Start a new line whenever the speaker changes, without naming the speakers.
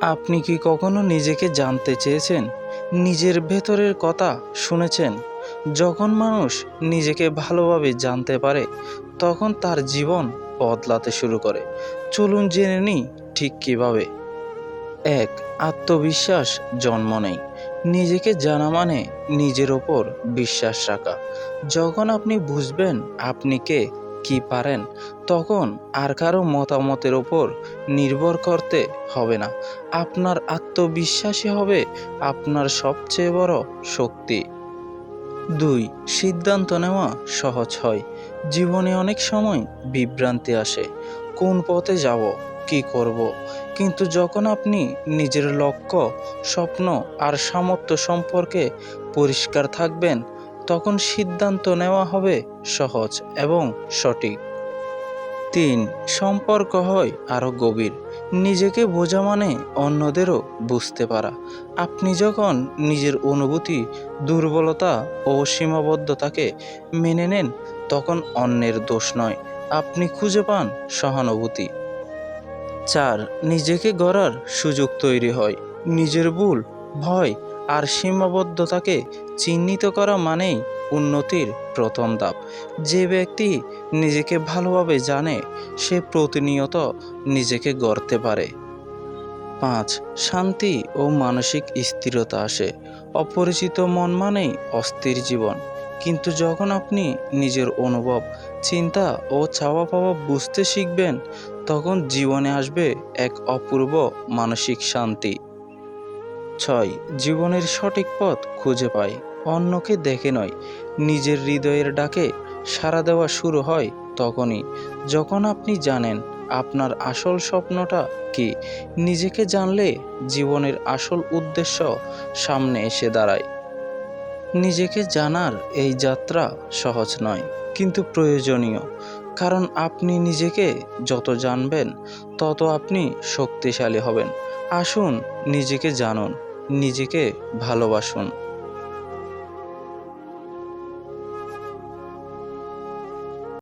আপনি কি কখনো নিজেকে জানতে চেয়েছেন? নিজের ভেতরের কথা শুনেছেন। যখন মানুষ নিজেকে ভালোভাবে জানতে পারে, তখন তার জীবন বদলাতে শুরু করে। চলুন জেনে নিই ঠিক কীভাবে। এক, আত্মবিশ্বাস জন্ম নেই নিজেকে জানা মানে নিজের ওপর বিশ্বাস রাখা। যখন আপনি বুঝবেন আপনি কে কি পারেন? তখন আর কারও মতামতের ওপর নির্ভর করতে হবে না। আপনার আত্মবিশ্বাসী হবে আপনার সবচেয়ে বড় শক্তি। দুই, সিদ্ধান্ত নেওয়া সহজ হয়। জীবনে অনেক সময় বিভ্রান্তি আসে। কোন পথে যাব? কি করব? কিন্তু যখন আপনি নিজের লক্ষ্য, স্বপ্ন আর সামর্থ্য সম্পর্কে পরিষ্কার থাকবেন তখন সিদ্ধান্ত নেওয়া হবে সহজ এবং সঠিক। তিন, সম্পর্ক হয় আরও গভীর। নিজেকে বোঝা মানে অন্যদেরও বুঝতে পারা। আপনি যখন নিজের অনুভূতি, দুর্বলতা ও সীমাবদ্ধতাকে মেনে নেন, তখন অন্যের দোষ নয়। আপনি খুঁজে পান সহানুভূতি। চার, নিজেকে গড়ার সুযোগ তৈরি হয়। নিজের ভুল, ভয় আর সীমাবদ্ধতাকে চিহ্নিত করা মানেই উন্নতির প্রথম ধাপ। যে ব্যক্তি নিজেকে ভালোভাবে জানে, সে প্রতিনিয়ত নিজেকে গড়তে পারে। পাঁচ, শান্তি ও মানসিক স্থিরতা আসে। অপরিচিত মন মানেই অস্থির জীবন। কিন্তু যখন আপনি নিজের অনুভব, চিন্তা ও চাওয়া পাওয়া বুঝতে শিখবেন, তখন জীবনে আসবে এক অপূর্ব মানসিক শান্তি। ছয় জীবনের সঠিক পথ খুঁজে পায়। অন্যকে দেখে নয়, নিজের হৃদয়ের ডাকে সাড়া দেওয়া শুরু হয় তখনই। যখন আপনি জানেন আপনার আসল স্বপ্নটা কি, নিজেকে জানলে জীবনের আসল উদ্দেশ্য সামনে এসে দাঁড়ায়। নিজেকে জানার এই যাত্রা সহজ নয়, কিন্তু প্রয়োজনীয়। কারণ আপনি নিজেকে যত জানবেন, তত আপনি শক্তিশালী হবেন। আসুন নিজেকে জানুন। নিজেকে ভালোবাসুন।